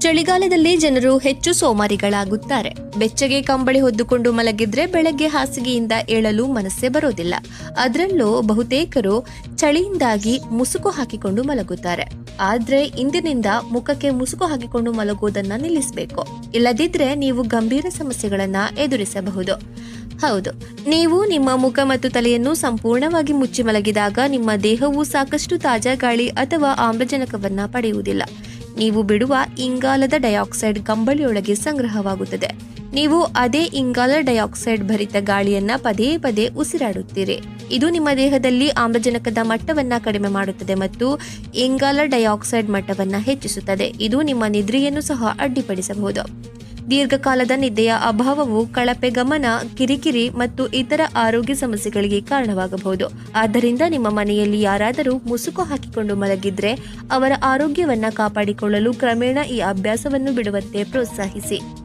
ಚಳಿಗಾಲದಲ್ಲಿ ಜನರು ಹೆಚ್ಚು ಸೋಮಾರಿಗಳಾಗುತ್ತಾರೆ. ಬೆಚ್ಚಗೆ ಕಂಬಳಿ ಹೊದ್ದುಕೊಂಡು ಮಲಗಿದ್ರೆ ಬೆಳಗ್ಗೆ ಹಾಸಿಗೆಯಿಂದ ಏಳಲು ಮನಸ್ಸೇ ಬರೋದಿಲ್ಲ. ಅದರಲ್ಲೂ ಬಹುತೇಕರು ಚಳಿಯಿಂದಾಗಿ ಮುಸುಕು ಹಾಕಿಕೊಂಡು ಮಲಗುತ್ತಾರೆ. ಆದ್ರೆ ಇಂದಿನಿಂದ ಮುಖಕ್ಕೆ ಮುಸುಕು ಹಾಕಿಕೊಂಡು ಮಲಗುವುದನ್ನ ನಿಲ್ಲಿಸಬೇಕು. ಇಲ್ಲದಿದ್ರೆ ನೀವು ಗಂಭೀರ ಸಮಸ್ಯೆಗಳನ್ನ ಎದುರಿಸಬಹುದು. ಹೌದು, ನೀವು ನಿಮ್ಮ ಮುಖ ಮತ್ತು ತಲೆಯನ್ನು ಸಂಪೂರ್ಣವಾಗಿ ಮುಚ್ಚಿ ಮಲಗಿದಾಗ ನಿಮ್ಮ ದೇಹವು ಸಾಕಷ್ಟು ತಾಜಾ ಗಾಳಿ ಅಥವಾ ಆಮ್ಲಜನಕವನ್ನ ಪಡೆಯುವುದಿಲ್ಲ. ನೀವು ಬಿಡುವ ಇಂಗಾಲದ ಡೈಆಕ್ಸೈಡ್ ಕಂಬಳಿಯೊಳಗೆ ಸಂಗ್ರಹವಾಗುತ್ತದೆ. ನೀವು ಅದೇ ಇಂಗಾಲ ಡೈಆಕ್ಸೈಡ್ ಭರಿತ ಗಾಳಿಯನ್ನ ಪದೇ ಪದೇ ಉಸಿರಾಡುತ್ತೀರಿ. ಇದು ನಿಮ್ಮ ದೇಹದಲ್ಲಿ ಆಮ್ಲಜನಕದ ಮಟ್ಟವನ್ನ ಕಡಿಮೆ ಮಾಡುತ್ತದೆ ಮತ್ತು ಇಂಗಾಲ ಡೈಆಕ್ಸೈಡ್ ಮಟ್ಟವನ್ನ ಹೆಚ್ಚಿಸುತ್ತದೆ. ಇದು ನಿಮ್ಮ ನಿದ್ರೆಯನ್ನು ಸಹ ಅಡ್ಡಿಪಡಿಸಬಹುದು. ದೀರ್ಘಕಾಲದ ನಿದ್ದೆಯ ಅಭಾವವು ಕಳಪೆ ಗಮನ, ಕಿರಿಕಿರಿ ಮತ್ತು ಇತರ ಆರೋಗ್ಯ ಸಮಸ್ಯೆಗಳಿಗೆ ಕಾರಣವಾಗಬಹುದು. ಆದ್ದರಿಂದ ನಿಮ್ಮ ಮನೆಯಲ್ಲಿ ಯಾರಾದರೂ ಮುಸುಕು ಹಾಕಿಕೊಂಡು ಮಲಗಿದ್ರೆ ಅವರ ಆರೋಗ್ಯವನ್ನ ಕಾಪಾಡಿಕೊಳ್ಳಲು ಕ್ರಮೇಣ ಈ ಅಭ್ಯಾಸವನ್ನು ಬಿಡುವಂತೆ ಪ್ರೋತ್ಸಾಹಿಸಿ.